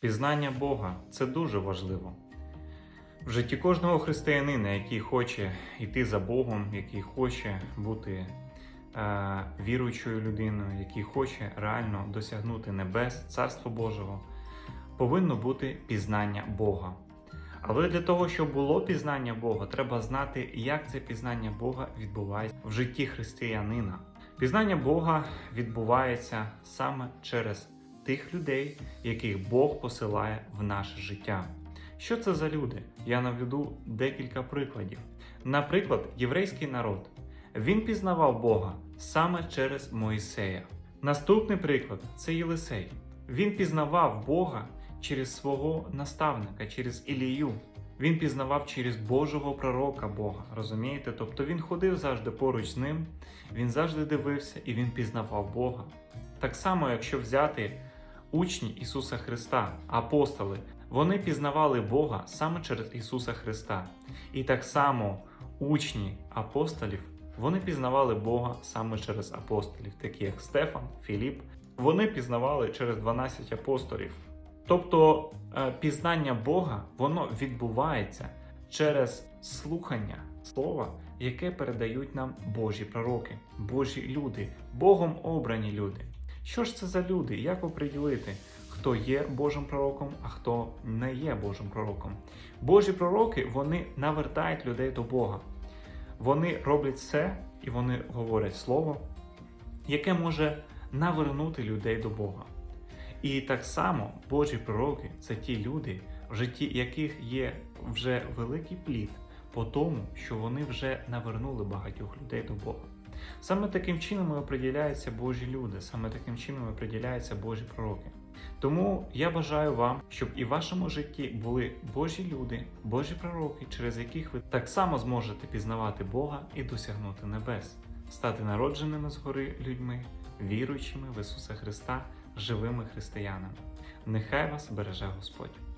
Пізнання Бога це дуже важливо. В житті кожного християнина, який хоче йти за Богом, який хоче бути е, віруючою людиною, який хоче реально досягнути небес, Царства Божого, повинно бути пізнання Бога. Але для того, щоб було пізнання Бога, треба знати, як це пізнання Бога відбувається в житті християнина. Пізнання Бога відбувається саме через тих людей, яких Бог посилає в наше життя. Що це за люди? Я наведу декілька прикладів. Наприклад, єврейський народ. Він пізнавав Бога саме через Моїсея. Наступний приклад це Єлисей. Він пізнавав Бога через свого наставника, через Ілію. Він пізнавав через Божого пророка Бога. Розумієте? Тобто він ходив завжди поруч з ним, він завжди дивився і він пізнавав Бога. Так само, якщо взяти учні Ісуса Христа, апостоли, вони пізнавали Бога саме через Ісуса Христа. І так само учні апостолів, вони пізнавали Бога саме через апостолів, такі як Стефан, Філіп. Вони пізнавали через 12 апостолів. Тобто е, пізнання Бога воно відбувається через слухання слова, яке передають нам Божі пророки, Божі люди, Богом обрані люди. Що ж це за люди? Як оприділити, хто є Божим пророком, а хто не є Божим пророком? Божі пророки вони навертають людей до Бога. Вони роблять все і вони говорять слово, яке може навернути людей до Бога. І так само Божі пророки це ті люди, в житті яких є вже великий плід по тому, що вони вже навернули багатьох людей до Бога. Саме таким чином і оприділяються Божі люди, саме таким чином і оприділяються Божі пророки. Тому я бажаю вам, щоб і в вашому житті були Божі люди, Божі пророки, через яких ви так само зможете пізнавати Бога і досягнути небес, стати народженими згори людьми, віруючими в Ісуса Христа, живими християнами. Нехай вас береже Господь.